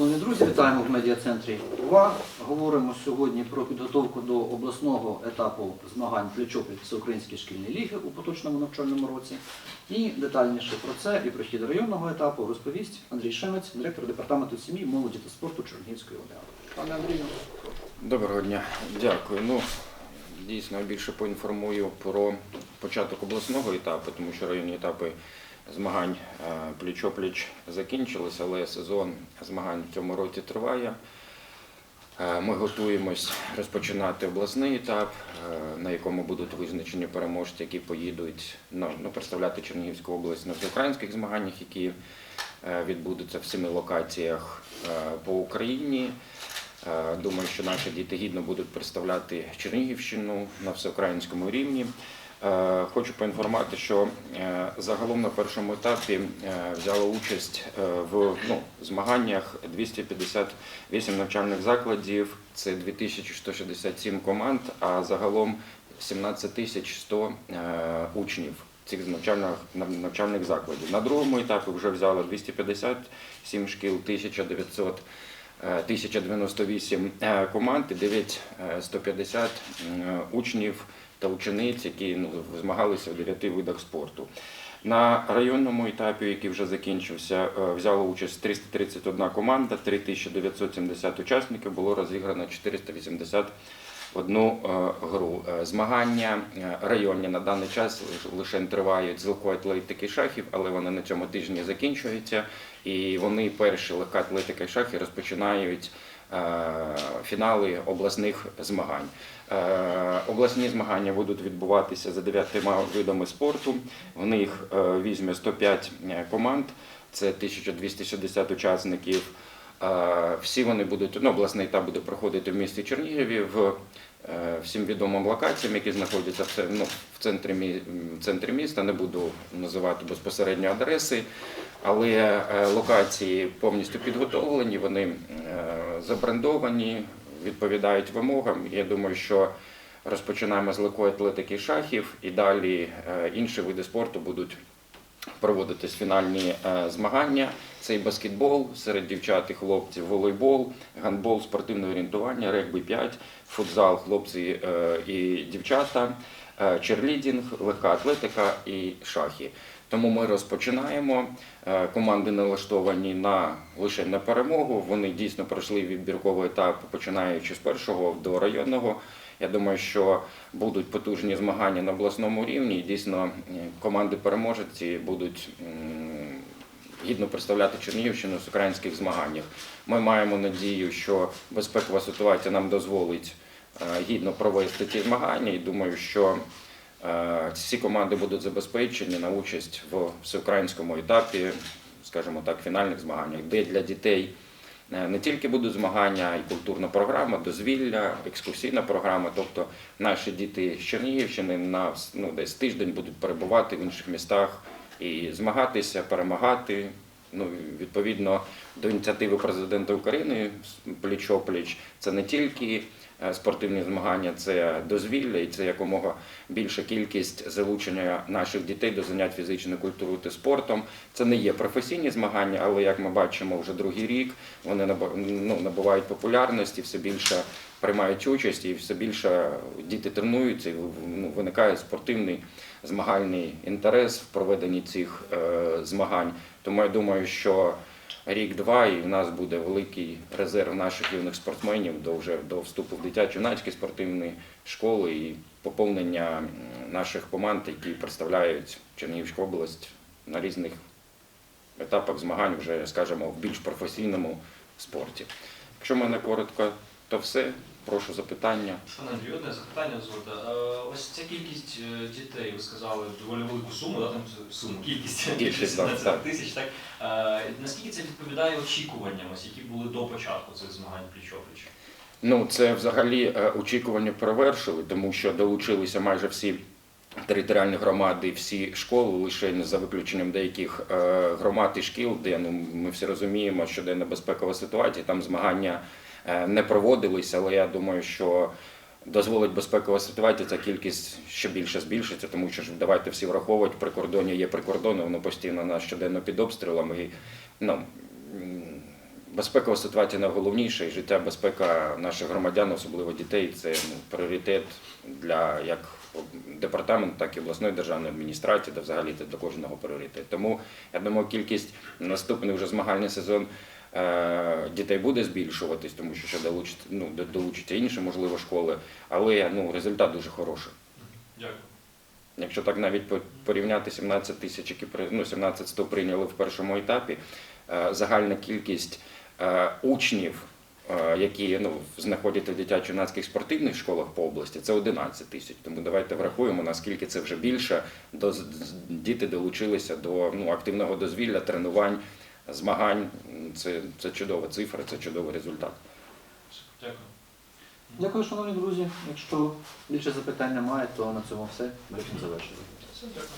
Шановні друзі, вітаємо в медіа-центрі УВА. Говоримо сьогодні про підготовку до обласного етапу змагань плечопліч Всеукраїнської шкільної ліги у поточному навчальному році. І детальніше про це і про хід районного етапу розповість Андрій Шемець, директор департаменту сім'ї, молоді та спорту Чернігівської ОДА. Пане Андрію, Доброго дня, дякую. Ну дійсно більше поінформую про початок обласного етапу, тому що районні етапи змагань е, пліч-опліч закінчилися, але сезон змагань в цьому році триває. Е, Ми готуємось розпочинати обласний етап, е, на якому будуть визначені переможці, які поїдуть ну, представляти Чернігівську область на всеукраїнських змаганнях, які відбудуться в семи локаціях по Україні. Думаю, що наші діти гідно будуть представляти Чернігівщину на всеукраїнському рівні. Е, Хочу поінформувати, що е, загалом на першому етапі е, взяло участь в ну, змаганнях 258 навчальних закладів, це 2167 команд, а загалом 17 100 е, учнів цих навчальних, навчальних закладів. На другому етапі вже взяло 257 шкіл, 1900 е, 1098 е, команд і 9150 е, учнів та учениць, які ну, змагалися в 9 видах спорту. На районному етапі, який вже закінчився, е, взяло участь 331 команда, 3970 учасників, було розіграно 480 одну е, гру. Е, Змагання районні на даний час лише тривають з легкої атлетики шахів, але вони на цьому тижні закінчуються. І вони перші легка атлетика і шахи розпочинають фінали обласних змагань. Е, Обласні змагання будуть відбуватися за дев'ятима видами спорту. В них е, візьме 105 команд, це 1260 учасників. Е, Всі вони будуть, ну, обласний етап буде проходити в місті Чернігові в е, всім відомим локаціям, які знаходяться в, ну, в, центрі, в центрі міста. Не буду називати безпосередньо адреси, але е, локації повністю підготовлені, вони е, забрендовані, відповідають вимогам. Я думаю, що розпочинаємо з легкої атлетики шахів, і далі е, інші види спорту будуть проводитись фінальні е, змагання. Це і баскетбол серед дівчат і хлопців, волейбол, гандбол, спортивне орієнтування, регбі 5, футзал, хлопці е, і дівчата, черлідінг, легка атлетика і шахи. Тому ми розпочинаємо. Е, Команди налаштовані на лише на перемогу. Вони дійсно пройшли відбірковий етап, починаючи з першого до районного. Я думаю, що будуть потужні змагання на обласному рівні. І дійсно команди переможці будуть гідно представляти Чернігівщину в українських змаганнях. Ми маємо надію, що безпекова ситуація нам дозволить е, гідно провести ці змагання. І думаю, що е, всі команди будуть забезпечені на участь в всеукраїнському етапі, скажімо так, фінальних змаганнях, де для дітей. Е, Не тільки будуть змагання, й культурна програма, дозвілля, екскурсійна програма. Тобто наші діти з Чернігівщини на ну, десь тиждень будуть перебувати в інших містах і змагатися, перемагати. Ну, відповідно до ініціативи президента України пліч-опліч, це не тільки спортивні змагання, це дозвілля і це якомога більша кількість залучення наших дітей до занять фізичною культурою та спортом. Це не є професійні змагання, але як ми бачимо вже другий рік, вони ну, набувають популярності, все більше приймають участь і все більше діти тренуються, і ну, виникає спортивний змагальний інтерес в проведенні цих е, змагань. Тому я думаю, що рік-два і в нас буде великий резерв наших юних спортсменів до вже до вступу в дитячо-юнацькі спортивні школи і поповнення наших команд, які представляють Чернігівську область на різних етапах змагань, вже скажімо, в більш професійному спорті. Якщо мене коротко, то все. Прошу запитання. Пане Андрію, одне запитання дозвольте. Е, Ось ця кількість е, дітей, ви сказали, доволі велику суму, да, там суму, кількість Кількість, так, 17 так. тисяч. Так? Е, Наскільки це відповідає очікуванням, ось, які були до початку цих змагань пліч-опліч? Ну, це взагалі очікування перевершили, тому що долучилися майже всі територіальні громади, всі школи, лише не за виключенням деяких громад і шкіл, де ну, ми всі розуміємо, що де небезпекова ситуація, там змагання не проводилися, але я думаю, що дозволить безпекова ситуація, ця кількість ще більше збільшиться, тому що ж давайте всі враховувати, при кордоні є прикордонне, воно постійно нас щоденно під обстрілами. І, ну, безпекова ситуація найголовніша, і життя, безпека наших громадян, особливо дітей, це ну, пріоритет для як департаменту, так і обласної державної адміністрації, та взагалі це для кожного пріоритет. Тому я думаю, кількість наступний вже змагальний сезон. Е, Дітей буде збільшуватись, тому що ще долучить, ну, до- долучаться інші, можливо, школи, але ну, результат дуже хороший. Дякую. Якщо так навіть по- порівняти 17 тисяч, які ну, 17 100 прийняли в першому етапі, е, загальна кількість е, учнів, які ну, знаходяться в дитячо-юнацьких спортивних школах по області, це 11 тисяч. Тому давайте врахуємо, наскільки це вже більше. До, діти долучилися до ну, активного дозвілля, тренувань, змагань. Це, це чудова цифра, це чудовий результат. Дякую. Дякую, шановні друзі. Якщо більше запитань немає, то на цьому все. Все, дякую.